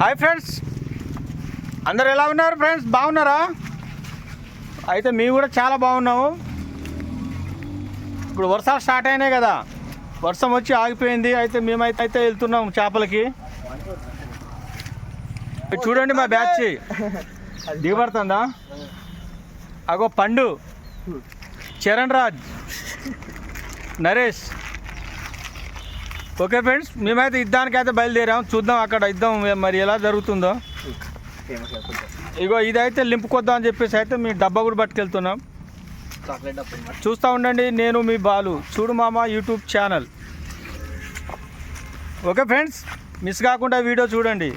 Hi friends. అందరు ఎలా ఉన్నారు ఫ్రెండ్స్? బాగున్నారా? అయితే మేము కూడా చాలా బాగున్నాము. ఇప్పుడు వర్షాలు స్టార్ట్ అయినాయి కదా. వర్షం వచ్చి ఆగిపోయింది. అయితే మేమైతే అయితే వెళ్తున్నాం చేపలకి. చూడండి మా బ్యాచ్. దిగబడుతుందా? అగో పండు. చరణ్ రాజ్. నరేష్. ఓకే ఫ్రెండ్స్ మేమైతే యుద్ధానికి అయితే బయలుదేరాం. చూద్దాం అక్కడ యుద్ధం మరి ఎలా జరుగుతుందో. ఇగో ఇదైతే లింపుకొద్దాం అని చెప్పేసి అయితే మీ డబ్బా కూడా పట్టుకెళ్తున్నాం. చూస్తూ ఉండండి నేను మీ బాలు. చూడు మామ YouTube channel. Okay friends miss కాకుండా వీడియో చూడండి.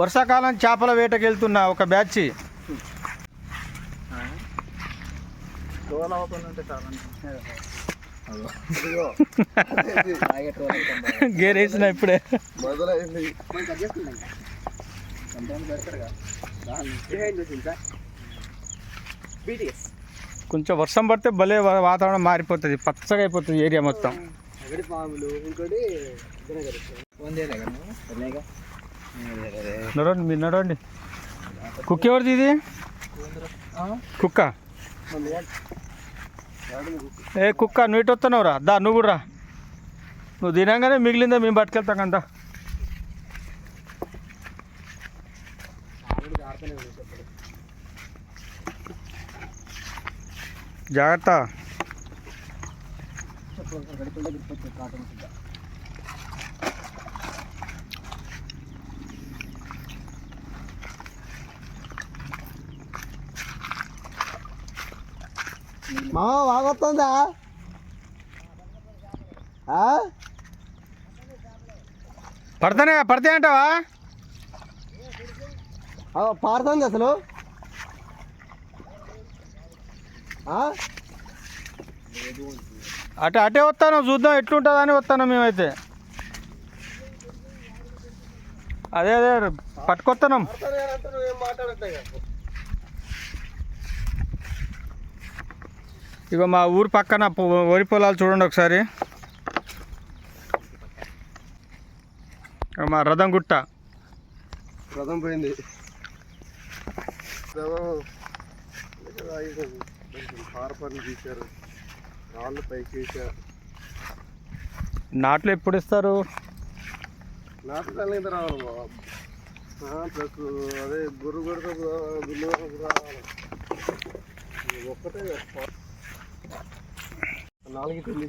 వర్షాకాలం చేపల వేటకి వెళ్తున్న ఒక బ్యాచ్. గేర్ వేసిన ఇప్పుడే. మొదలైంది. కొంచెం వర్షం పడితే భలే వాతావరణం మారిపోతుంది. పచ్చగా అయిపోతుంది ఏరియా మొత్తం. నడవండి మీరు నడవండి. కుక్క ఎవరిది ఇది? కుక్క. ఏ కుక్క నువ్వు ఇటు వస్తున్నావు రా దా నువ్వు కూడా రా. నువ్వు తినంగానే మిగిలిందే మేము పట్టుకెళ్తాం కదా జాగ్రత్త. మా బాగొస్తుందా? పడతానే పడతాయి అంటావా? పారుతుంది అసలు. అటే అటే వస్తాను చూద్దాం ఎట్లుంటుందని వస్తాను మేమైతే. అదే అదే పట్టుకొస్తున్నాం ఇగో మా ఊరు పక్కన వరి పొలాలు చూడండి ఒకసారి. మా రథం గుట్ట. రథం పోయింది. తీశారు రాళ్ళు పైకి వేసారు నాట్లు ఎప్పుడు ఇస్తారు? నాటు తల్లి రావాలి బాబు. ప్లస్ అదే గుర్రు రావాలి. ఇది ఒక్కటే నాలుగు తల్లి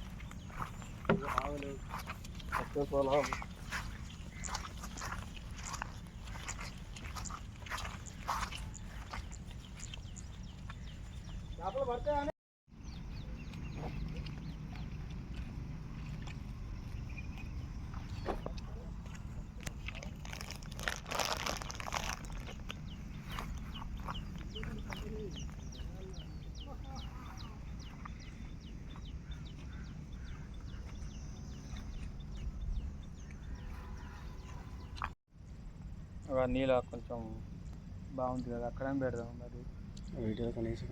రావాలి మొత్తం నీళ్ళ కొంచెం బాగుంది కదా అక్కడ పెడదాం మరి? వీడియో కనీసం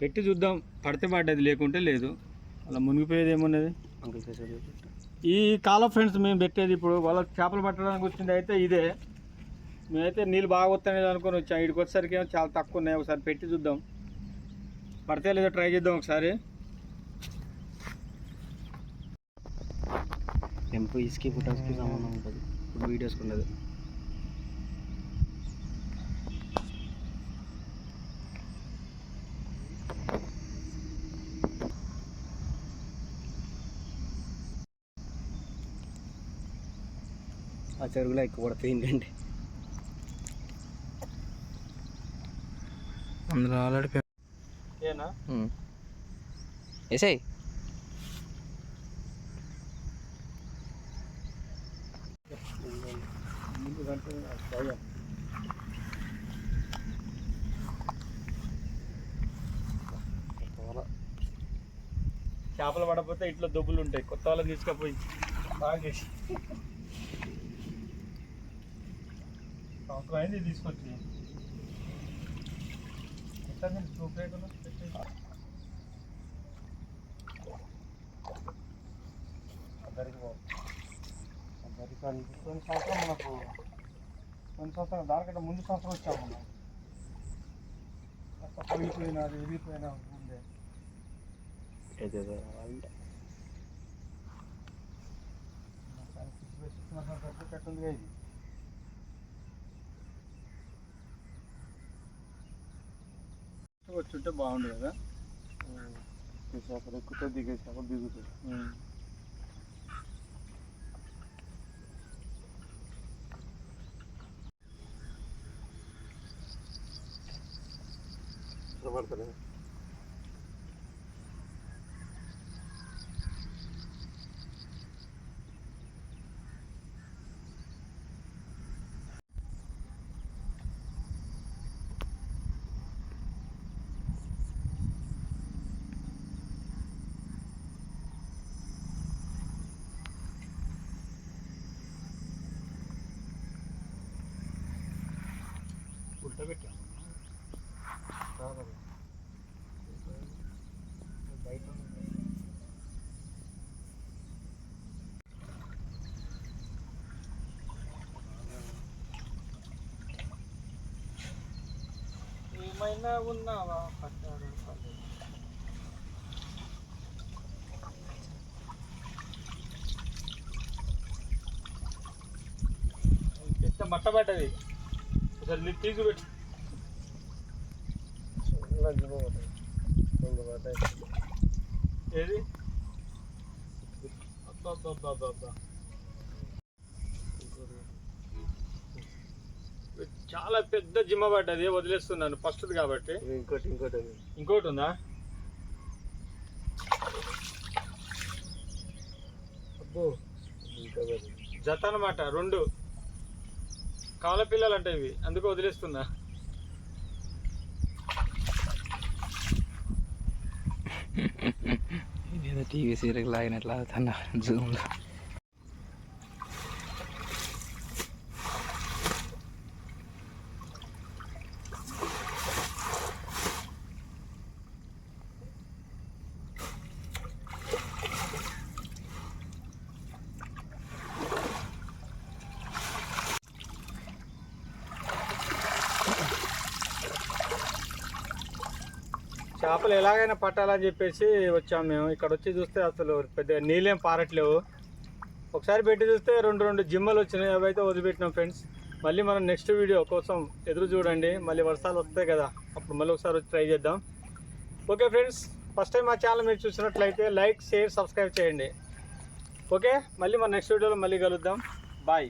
పెట్టి చూద్దాం పడితే పడ్డది లేకుంటే లేదు. అలా మునిగిపోయేది ఏమున్నది? అంకుల్ చేసేది ఈ కాలం ఫ్రెండ్స్ మేము పెట్టేది ఇప్పుడు వాళ్ళ చేపలు పట్టడానికి వచ్చింది అయితే ఇదే. మేమైతే నీళ్ళు బాగా వస్తాయి అనుకొని వచ్చాం. ఇక్కడికి వచ్చేసరికి ఏమో చాలా తక్కువ ఉన్నాయి. ఒకసారి పెట్టి చూద్దాం. పడితే లేదో ట్రై చేద్దాం ఒకసారి. టెంపు ఇసుకి ఫొటోస్కి సంబంధం ఉంటుంది. ఇప్పుడు వీడియోస్కి ఉండదు ఆ చెరువులో ఎక్కువ పడతాయి ఏంటంటే అందులో ఆల్రెడీ ఏనా? వేసాయి చేపలు పడకపోతే ఇట్లా దొబ్బులు ఉంటాయి. కొత్త వాళ్ళని తీసుకుపోయి బాగా చేసి సంవత్సరం అయింది తీసుకొచ్చి. ఎట్లా చూపు లేకుండా పెట్టేసి. దరికి దరికి కొన్ని సంవత్సరం మనకు కొన్ని సంవత్సరం దానికంటే ముందు సంవత్సరం వచ్చాము మనం. కాస్త పగిలిపోయినా అది విరిగిపోయినా ఉండే కట్టుంది ఇది? వచ్చుంటే బాగుండు కదా. చేపలు ఎక్కువ దిగే చేపలు దిగుతాయి పడతలేదు ఉల్టా బయట ఏమైనా ఉన్నావా పట్టారా పెద్ద మట్ట నీ తీసి పెట్టు ఏది. చాలా పెద్ద జిమ్మ పడ్డది వదిలేస్తున్నాను ఫస్ట్ కాబట్టి ఇంకోటి ఇంకోటి ఇంకోటి ఉందా? అబ్బో ఇంకా జత అనమాట రెండు. కాల పిల్లలు అంటే ఇవి. అందుకు వదిలేస్తున్నా. ఏదో టీవీ సీరియల్ లాగినట్లు అవుతున్నా జూమ్లో. చేపలు ఎలాగైనా పట్టాలని చెప్పేసి వచ్చాము మేము. ఇక్కడ వచ్చి చూస్తే అసలు పెద్ద నీళ్ళేం పారట్లేవు. ఒకసారి పెట్టి చూస్తే రెండు రెండు జిమ్మలు వచ్చినాయి. అవైతే వదిలిపెట్టినాం ఫ్రెండ్స్. మళ్ళీ మనం నెక్స్ట్ వీడియో కోసం ఎదురు చూడండి. మళ్ళీ వర్షాలు వస్తాయి కదా అప్పుడు మళ్ళీ ఒకసారి వచ్చి ట్రై చేద్దాం. ఓకే ఫ్రెండ్స్ ఫస్ట్ టైం మా ఛానల్ మీరు చూసినట్లయితే లైక్ షేర్ సబ్స్క్రైబ్ చేయండి. ఓకే మళ్ళీ మన నెక్స్ట్ వీడియోలో మళ్ళీ కలుద్దాం. బాయ్.